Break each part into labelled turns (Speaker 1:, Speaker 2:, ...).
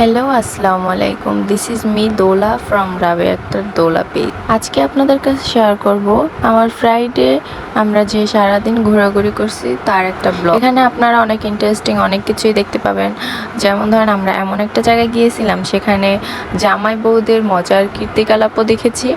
Speaker 1: Hello আসসালামু আলাইকুম। This is me Dola from Rabe Akter Dola page আজকে আপনাদের কাছে শেয়ার করব, আমার ফ্রাইডে আমরা যে সারাদিন ঘোরাঘুরি করছি, তার একটা ব্লগ এখানে আপনারা অনেক ইন্টারেস্টিং অনেক কিছুই দেখতে পাবেন। যেমন ধরেন, আমরা এমন একটা জায়গায় গিয়েছিলাম, সেখানে জামাই বউদের মজার কীর্তিকলাপও দেখেছি,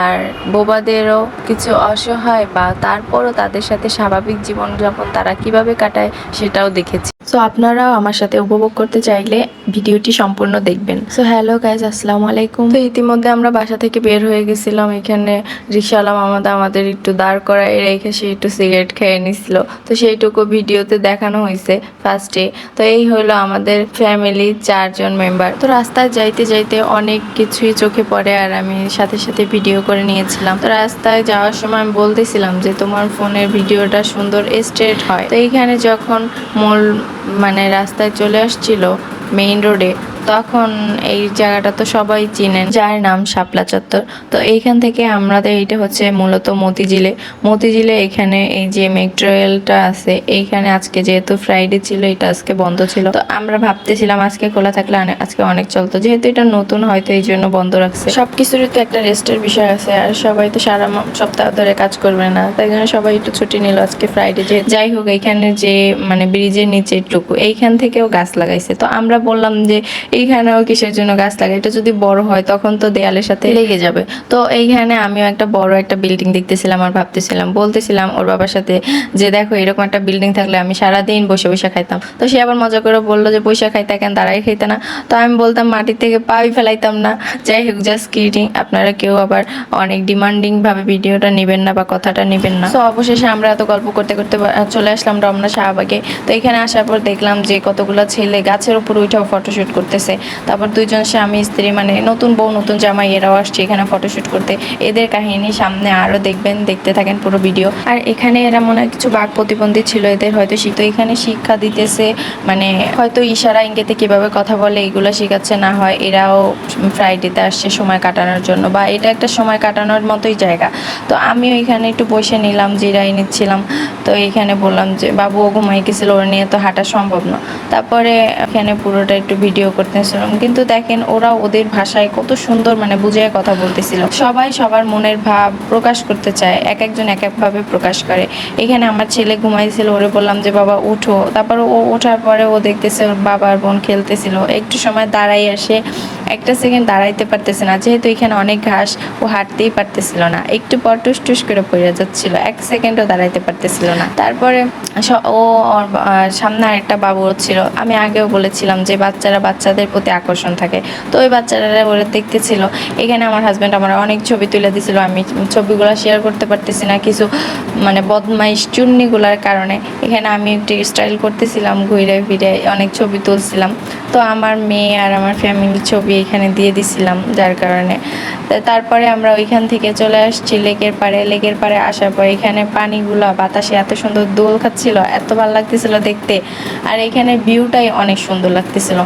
Speaker 1: আর বোবাদেরও কিছু অসহায় বা তারপরও তাদের সাথে স্বাভাবিক জীবনযাপন তারা কীভাবে কাটায়, সেটাও দেখেছি। সো আপনারাও আমার সাথে উপভোগ করতে চাইলে ভিডিওটি সম্পূর্ণ দেখবেন। সো হ্যালো গাইজ আসসালামু আলাইকুম। তো ইতিমধ্যে আমরা বাসা থেকে বের হয়ে গেছিলাম। এখানে রিক্সাওয়ালা মামাদা আমাদের একটু দাঁড় করায় রেখে সে একটু সিগারেট খেয়ে নিছিল। তো সেইটুকু ভিডিওতে দেখানো হয়েছে ফার্স্টে তো এই হলো আমাদের ফ্যামিলি চারজন মেম্বার তো রাস্তায় যাইতে যাইতে অনেক কিছুই চোখে পড়ে আর আমি সাথে সাথে ভিডিও করে নিয়েছিলাম। তো রাস্তায় যাওয়ার সময় আমি বলতেছিলাম যে, তোমার ফোনের ভিডিওটা সুন্দর স্ট্রেট হয়। তো এইখানে যখন মূল মানে রাস্তায় চলে আসছিল মেইন রোডে তখন এই জায়গাটা তো সবাই চিনেন, যার নাম শাপলা চত্বর। তো এইখান থেকে আমাদের এইটা হচ্ছে মূলত মতিঝিলে। মতিঝিলে এখানে এই যে মেট্রো রেলটা আছে, এইখানে আজকে যেহেতু ফ্রাইডে ছিল, এটা আজকে বন্ধ ছিল। তো আমরা ভাবতেছিলাম আজকে খোলা থাকলে আজকে অনেক চলতো। যেহেতু এটা নতুন, হয়তো এই জন্য বন্ধ রাখছে। সবকিছুরই তো একটা রেস্টের বিষয় আছে, আর সবাই তো সারা সপ্তাহ ধরে কাজ করবে না। তাই জন্য সবাই একটু ছুটি নিল আজকে ফ্রাইডে যে যাই হোক, এইখানে যে মানে ব্রিজের নিচে টুকু, এইখান থেকেও গাছ লাগাইছে। তো আমরা বললাম যে এইখানেও কিসের জন্য গাছ লাগাই এটা যদি বড় হয়, তখন তো দেয়ালের সাথে লেগে যাবে। তো এইখানে আমিও একটা বড় একটা বিল্ডিং দেখতেছিলাম আর ভাবতেছিলাম, বলতেছিলাম ওর বাবার সাথে যে, দেখো, এরকম একটা বিল্ডিং থাকলে আমি সারাদিন বসে বসে খাইতাম। তো সে আবার মজা করে বলল যে, পয়সা খাইতে কেন? দাঁড়াই খাইতে না। তো আমি বলতাম, মাটির থেকে পাই ফেলাইতাম না। যাই হোক জাস্ট কিডিং আপনারা কেউ আবার অনেক ডিমান্ডিং ভাবে ভিডিওটা নেবেন না বা কথাটা নেবেন না। তো অবশেষে আমরা এত গল্প করতে করতে চলে আসলাম রমনা শাহবাগে। তো এখানে আসার পর দেখলাম যে, কতগুলো ছেলে গাছের উপর উঠেও ফটোশুট করতেছে। তারপর দুইজন স্বামী স্ত্রী মানে নতুন বউ, নতুন জামাই, এরাও আসছে এখানে ফটোশ্যুট করতে। এদের কাহিনী সামনে আরও দেখবেন, দেখতে থাকেন পুরো ভিডিও আর এখানে এরা মনে হয় কিছু বাঘ প্রতিবন্ধী ছিল, এদের হয়তো শিখ তো এখানে শিক্ষা দিতেছে মানে হয়তো ইশারা ইঙ্গিতে কীভাবে কথা বলে এগুলো শেখাচ্ছে, না হয় এরাও ফ্রাইডেতে আসছে সময় কাটানোর জন্য, বা এটা একটা সময় কাটানোর মতোই জায়গা। তো আমিও এখানে একটু বসে নিলাম, জিরাই নিচ্ছিলাম। তো এখানে বললাম যে, বাবু, ও ঘুমাই গেছিল, ওর নিয়ে তো হাঁটা সম্ভব না। তারপরে এখানে পুরোটা একটু ভিডিও করতেছিলাম কিন্তু দেখেন ওরা ওদের ভাষায় কত সুন্দর মানে বুঝে কথা বলতেছিল। সবাই সবার মনের ভাব প্রকাশ করতে চায়, এক একজন এক একভাবে প্রকাশ করে। এখানে আমার ছেলে ঘুমাইছিল, ওরে বললাম যে, বাবা, উঠো। তারপর ও ওঠার পরে ও দেখতেছে ওর বাবার বোন খেলতেছিল। একটু সময় দাঁড়াই আসে, একটা সেকেন্ড দাঁড়াইতে পারতেছে না। যেহেতু এখানে অনেক ঘাস, ও হাঁটতেই পারতেছিল না। একটু পর টুস টুস করে পড়ে যাচ্ছিল, এক সেকেন্ডও দাঁড়াইতে পারতেছিল না। তারপরে ও সামনে আরেকটা বাবু ছিল। আমি আগেও বলেছিলাম যে, বাচ্চারা বাচ্চাদের প্রতি আকর্ষণ থাকে। তো ওই বাচ্চারা ওরা দেখতেছিল। এখানে আমার হাজব্যান্ড আমার অনেক ছবি তুলে দিছিল। আমি ছবিগুলো শেয়ার করতে পারতেছি না। কিছু মানে বদমাইশ চুন্নিগুলার কারণে। এখানে আমি একটু স্টাইল করতেছিলাম, ঘুরে ফিরে অনেক ছবি তুলছিলাম। তো আমার মেয়ে আর আমার ফ্যামিলির ছবি এখানে দিয়ে দিছিলাম, যার কারণে। তারপরে আমরা ওইখান থেকে চলে আসছি লেকের পাড়ে। লেকের পাড়ে আসার পর এখানে পানিগুলো, বাতাসে এত সুন্দর দোল খাচ্ছিল, এত ভালো লাগতেছিল দেখতে। আর এখানে ভিউটাই অনেক সুন্দর লাগতেছিল।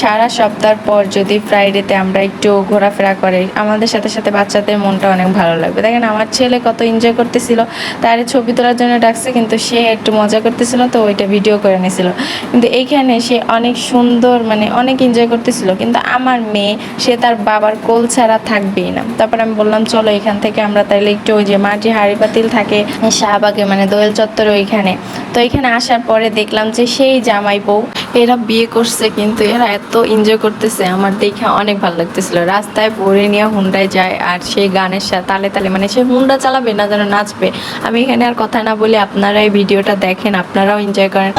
Speaker 1: সারা সপ্তাহ পর যদি ফ্রাইডেতে আমরা একটু ঘোরাফেরা করে, আমাদের সাথে সাথে বাচ্চাদের মনটা অনেক ভালো লাগবে। দেখেন আমার ছেলে কত এনজয় করতেছিল, তার ছবি তোলার জন্য ডাকছে, কিন্তু সে একটু মজা করতেছিল তো, ওইটা ভিডিও করে নিয়েছিল কিন্তু এইখানে সে অনেক সুন্দর মানে অনেক এনজয় করতেছিল, কিন্তু আমার মেয়ে, সে তার বাবার কোল ছাড়া থাকবেই না। তারপর আমি বললাম, চলো এখান থেকে আমরা তাইলে একটু ওই যে মাটি, হাড়ি পাতিল থাকে, শাহবাগে মানে দোয়েল চত্বর ওইখানে। তো এখানে আসার পরে দেখলাম যে সেই জামাই বউ এরা বিয়ে করছে কিন্তু এরা এত এনজয় করতেছে। আমার দেখে অনেক ভালো লাগতেছিল। রাস্তায় পরে নিয়ে হুন্ডায় যায় আর সেই গানের সাথে তালে তালে মানে সে হুন্ডা চালাবে না যেন নাচবে। আমি এখানে আর কথা না বলি আপনারা এই ভিডিওটা দেখেন, আপনারাও এনজয় করেন।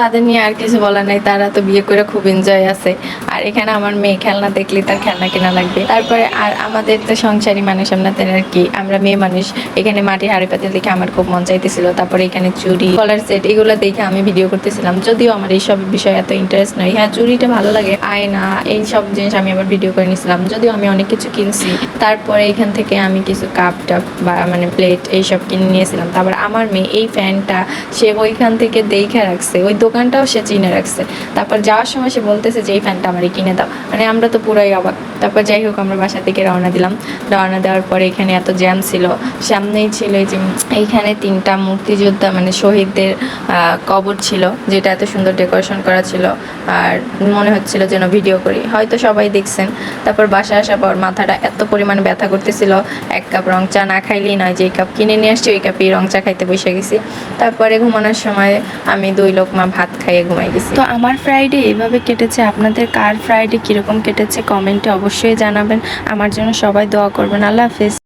Speaker 1: তাদের নিয়ে আর কিছু বলার নাই। তারা তো বিয়ে করে খুব এনজয় আছে। আর এখানে আমার মেয়ে খেলনা দেখলে তার খেলনা কেনা লাগবে। তারপরে আর আমাদের তো সংসারী মানুষ আপনাদের আর কি, আমরা মেয়ে মানুষ। এখানে মাটি হাড়ি পাতিল দেখে আমার খুব মন চাইতেছিল। তারপরে এখানে চুড়ি কলার সেট এগুলো দেখে আমি ভিডিও করতেছিলাম। যদিও আমার এইসব বিষয়ে এত ইন্টারেস্ট নয় হ্যাঁ চুরিটা ভালো লাগে। আয়না, এইসব জিনিস আমি আবার ভিডিও করে নিয়েছিলাম যদিও আমি অনেক কিছু কিনছি। তারপরে এখান থেকে আমি কিছু কাপ টাপ বা মানে প্লেট এইসব কিনে নিয়েছিলাম। তারপর আমার মেয়ে এই ফ্যানটা সে ওইখান থেকে দেখে রাখছে। ওই দোকানটাও সে চিনে রাখছে। তারপর যাওয়ার সময় সে বলতেছে যে, এই ফ্যানটা আমারই কিনে দাও। মানে আমরা তো পুরাই অবাক। তারপর যাই হোক, আমরা বাসা থেকে রওনা দিলাম। রওনা দেওয়ার পরে এখানে এত জ্যাম ছিল। সামনেই ছিল যে, এইখানে তিনটা মুক্তিযোদ্ধা মানে শহীদদের কবর ছিল, যেটা এত সুন্দর ডেকোরেশন করা ছিল। আর মনে হচ্ছিল যেন ভিডিও করি। হয়তো সবাই দেখছেন। তারপর বাসা আসার পর মাথাটা এত পরিমাণে ব্যথা করতেছিল। এক কাপ রং চা না খাইলেই নয় যে কাপ কিনে নিয়ে আসছি, ওই কাপেই রং চা খাইতে বসে গেছি। তারপরে ঘুমানোর সময় আমি দুই লোকমা ভাত খাইয়ে ঘুমাই গেছি। তো আমার ফ্রাইডে এভাবে কেটেছে, আপনাদের কার ফ্রাইডে কীরকম কেটেছে কমেন্টে অবশ্যই জানাবেন। আমার জন্য সবাই দোয়া করবেন, আল্লাহ হাফিজ।